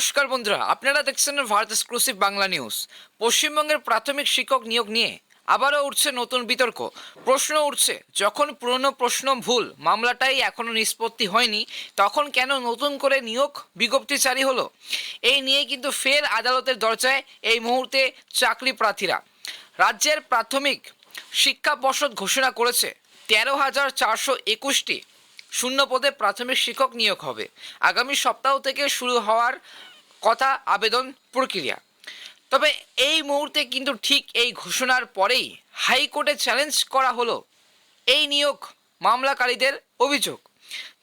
নমস্কার বন্ধুরা, আপনারা দেখছেন ভারত এক্সক্লুসিভ বাংলা নিউজ পশ্চিমবঙ্গের প্রাথমিক শিক্ষক নিয়োগ নিয়ে আবারও উঠছে নতুন বিতর্ক। প্রশ্ন উঠছে, যখন পুরনো প্রশ্ন ভুল, মামলাটাই এখনও নিষ্পত্তি হয়নি, তখন কেন নতুন করে নিয়োগ বিজ্ঞপ্তি জারি হলো? এই নিয়ে কিন্তু ফের আদালতের দরজায় এই মুহূর্তে চাকরি প্রার্থীরা। রাজ্যের প্রাথমিক শিক্ষা পর্ষদ ঘোষণা করেছে, তেরো হাজার চারশো একুশটি শূন্য পদে প্রাথমিক শিক্ষক নিয়োগ হবে। আগামী সপ্তাহ থেকে শুরু হওয়ার কথা, আবেদন, প্রক্রিয়া। তবে এই মুহূর্তে কিন্তু ঠিক এই ঘোষণার পরেই হাইকোর্টে চ্যালেঞ্জ করা হলো এই নিয়োগ মামলাকারীদের অভিযোগ।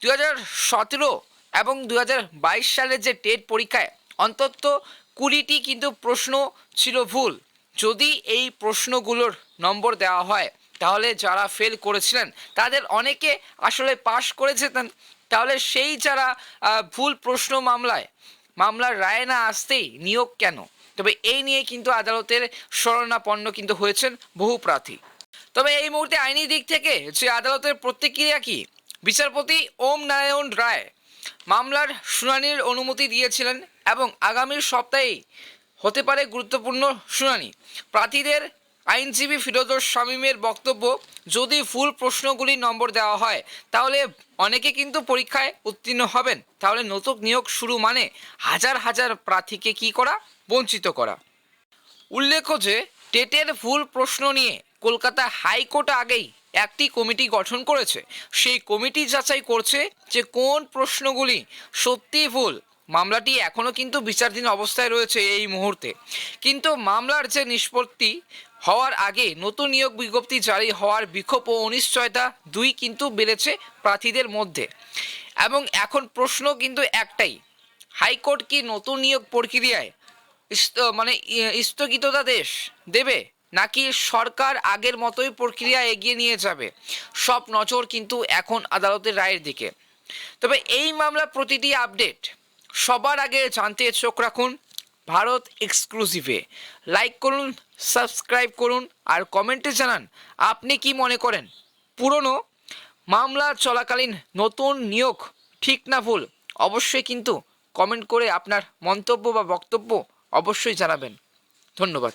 দু হাজার সতেরো এবং দু হাজার বাইশ সালের যে টেট পরীক্ষায় অন্তত কুড়িটি কিন্তু প্রশ্ন ছিল ভুল। যদি এই প্রশ্নগুলোর নম্বর দেওয়া হয়, তাহলে যারা ফেল করেছিলেন, তাদের অনেকে আসলে পাশ করে যেতেন তাহলে সেই যারা ভুল প্রশ্ন মামলায় মামলার রায় না আসতেই নিয়োগ কেন? তবে এই নিয়ে কিন্তু আদালতের শরণাপন্ন কিন্তু হয়েছেন বহু প্রার্থী। তবে এই মুহূর্তে আইনি দিক থেকে যে আদালতের প্রতিক্রিয়া কি? বিচারপতি ওম নারায়ণ রায় মামলার শুনানির অনুমতি দিয়েছিলেন এবং আগামী সপ্তাহেই হতে পারে গুরুত্বপূর্ণ শুনানি। প্রার্থীদের আইনজীবী ফিরোজর শামীমের বক্তব্য, যদি ফুল প্রশ্নগুলি নম্বর দেওয়া হয়, তাহলে অনেকে কিন্তু পরীক্ষায় উত্তীর্ণ হবেন। তাহলে নতুন নিয়োগ শুরু মানে হাজার হাজার প্রার্থীকে কি করা? বঞ্চিত করা। উল্লেখ্য যে, টেটের ভুল প্রশ্ন নিয়ে কলকাতা হাইকোর্ট আগেই একটি কমিটি গঠন করেছে। সেই কমিটি যাচাই করছে যে কোন প্রশ্নগুলি সত্যিই ভুল। মামলাটি এখনও কিন্তু বিচারধীন অবস্থায় রয়েছে এই মুহূর্তে। কিন্তু মামলার যে নিষ্পত্তি হওয়ার আগে নতুন নিয়োগ বিজ্ঞপ্তি জারি হওয়ার বিক্ষোভ ও অনিশ্চয়তা দুই কিন্তু বেড়েছে প্রার্থীদের মধ্যে। এবং এখন প্রশ্ন কিন্তু একটাই, হাইকোর্ট কি নতুন নিয়োগ প্রক্রিয়ায় মানে স্থগিততা দেশ, দেবে? নাকি সরকার আগের মতোই প্রক্রিয়া এগিয়ে নিয়ে যাবে? সব নজর কিন্তু এখন আদালতের রায়ের দিকে। তবে এই মামলার প্রতিটি আপডেট, সবার আগে জানতে চোখ রাখুন ভারত এক্সক্লুসিভে। লাইক করুন সাবস্ক্রাইব করুন আর কমেন্টে জানান, আপনি কি মনে করেন? পুরনো মামলা চলাকালীন নতুন নিয়োগ ঠিক না ভুল? অবশ্যই কিন্তু কমেন্ট করে আপনার মন্তব্য বা বক্তব্য অবশ্যই জানাবেন। ধন্যবাদ।